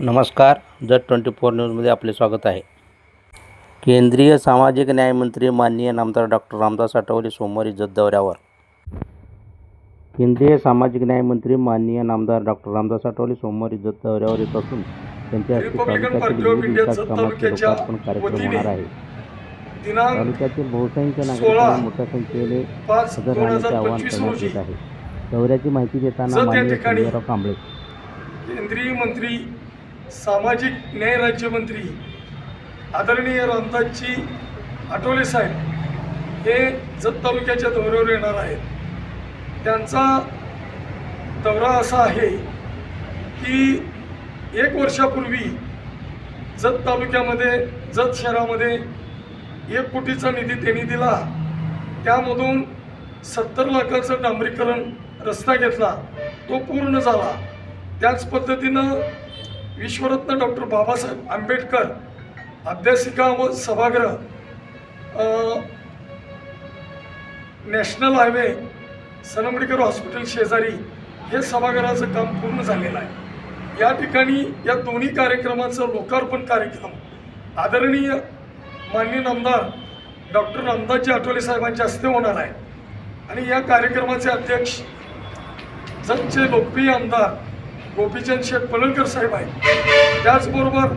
नमस्कार Jat twenty four न्यूजमध्ये आपले स्वागत आहे. केंद्रीय सामाजिक न्यायमंत्री माननीय नामदार डॉक्टर रामदास आठवले सोमवारी जत दौऱ्यावर. केंद्रीय सामाजिक न्यायमंत्री माननीय नामदार डॉक्टर रामदास आठवले सोमवारी जत दौऱ्यावर येत असून त्यांच्या हस्ते तालुक्यातील विविध विकास कामाचे लोकार्पण कार्यक्रम होणार आहे. तालुक्यातील बहुसंख्य नागरिकांनी मोठ्या संख्येने हजर राहण्याचे आवाहन करण्यात येत आहे. दौऱ्याची माहिती देताना माननीय कांबळे. केंद्रीय मंत्री सामाजिक न्याय राज्यमंत्री आदरणीय रामदासजी आठवले साहेब हे जत तालुक्याच्या दौऱ्यावर येणार आहेत. त्यांचा दौरा असा आहे की एक वर्षापूर्वी जत तालुक्यामध्ये जत शहरामध्ये एक कोटीचा निधी त्यांनी दिला. त्यामधून सत्तर लाखाचं डांबरीकरण रस्ता घेतला. तो पूर्ण झाला. त्याच पद्धतीनं विश्वरत्न डॉक्टर बाबासाहेब आंबेडकर अभ्यासिका व सभागृह नॅशनल हायवे सनमडीकर हॉस्पिटल शेजारी हे सभागृहाचं काम पूर्ण झालेलं आहे. या ठिकाणी या दोन्ही कार्यक्रमाचं लोकार्पण कार्यक्रम आदरणीय माननीय आमदार डॉक्टर रामदासजी आठवले साहेबांच्या हस्ते होणार आहे. आणि या कार्यक्रमाचे अध्यक्ष जगचे लोकप्रिय आमदार गोपीचंद शेठ पडळकर साहेब आहेत. त्याचबरोबर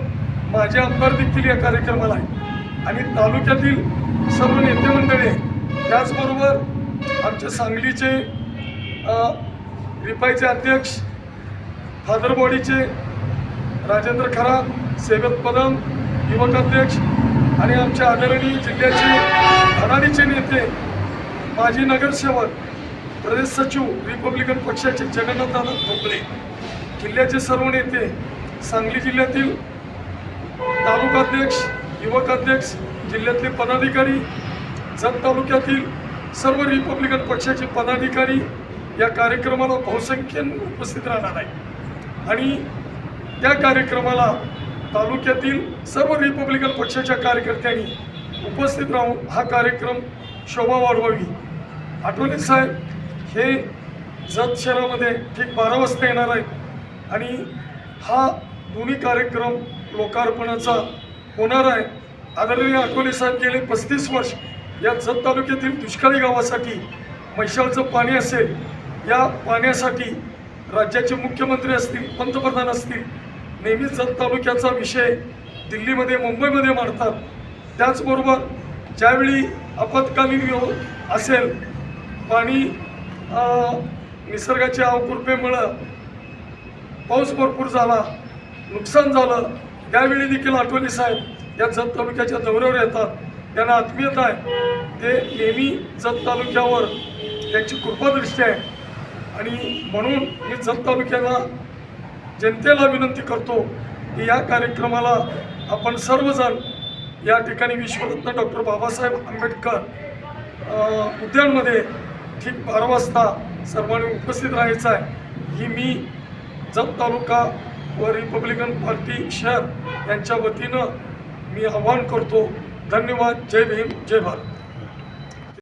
माझे आमदार देखील या कार्यक्रमाला आहेत. आणि तालुक्यातील सर्व नेते मंडळी आहेत. त्याचबरोबर आमचे सांगलीचे रिपाईचे अध्यक्ष फादर बॉडीचे राजेंद्र खरा सेवत पदम युवक अध्यक्ष आणि आमच्या आदरणीय जिल्ह्याचे अडाणीचे नेते माजी नगरसेवक प्रदेश सचिव रिपब्लिकन पक्षाचे जगन्नाथ खोपले जिल्ह्याचे सर्व नेते सांगली जिल्ह्यातील तालुकाध्यक्ष युवक अध्यक्ष जिल्ह्यातले पदाधिकारी जत तालुक्यातील सर्व रिपब्लिकन पक्षाचे पदाधिकारी या कार्यक्रमाला बहुसंख्येने उपस्थित राहणार आहे आणि त्या कार्यक्रमाला तालुक्यातील सर्व रिपब्लिकन पक्षाच्या कार्यकर्त्यांनी उपस्थित राहून हा कार्यक्रम शोभा वाढवावी. आठवले साहेब हे जत शहरामध्ये ठीक बारा वाजता येणार आहेत. आणि हा दोन्ही कार्यक्रम लोकार्पणाचा होणार आहे. आदरणीय अकोले साहेब गेले पस्तीस वर्ष या जत तालुक्यातील दुष्काळी गावासाठी मैशाळचं पाणी असेल या पाण्यासाठी राज्याचे मुख्यमंत्री असतील पंतप्रधान असतील नेहमीच जत तालुक्याचा विषय दिल्लीमध्ये मुंबईमध्ये मांडतात. त्याचबरोबर ज्यावेळी आपत्कालीन व्यव असेल पाणी निसर्गाच्या अवकृपेमुळं पाऊस भरपूर झाला नुकसान झालं. त्यावेळी देखील आठवले साहेब या जत तालुक्याच्या दौऱ्यावर येतात त्यांना आत्मीयता आहे. ते नेहमी जत तालुक्यावर त्यांची कृपादृष्टी आहे. आणि म्हणून मी जत तालुक्याला जनतेला विनंती करतो की या कार्यक्रमाला आपण सर्वजण या ठिकाणी विश्वरत्न डॉक्टर बाबासाहेब आंबेडकर उद्यानमध्ये ठीक बारा वाजता सर्वांनी उपस्थित राहायचं आहे. ही मी जत तालुका व रिपब्लिकन पार्टी शहर यांच्या वतीनं मी आवाहन करतो. धन्यवाद. जय भीम. जय भारत.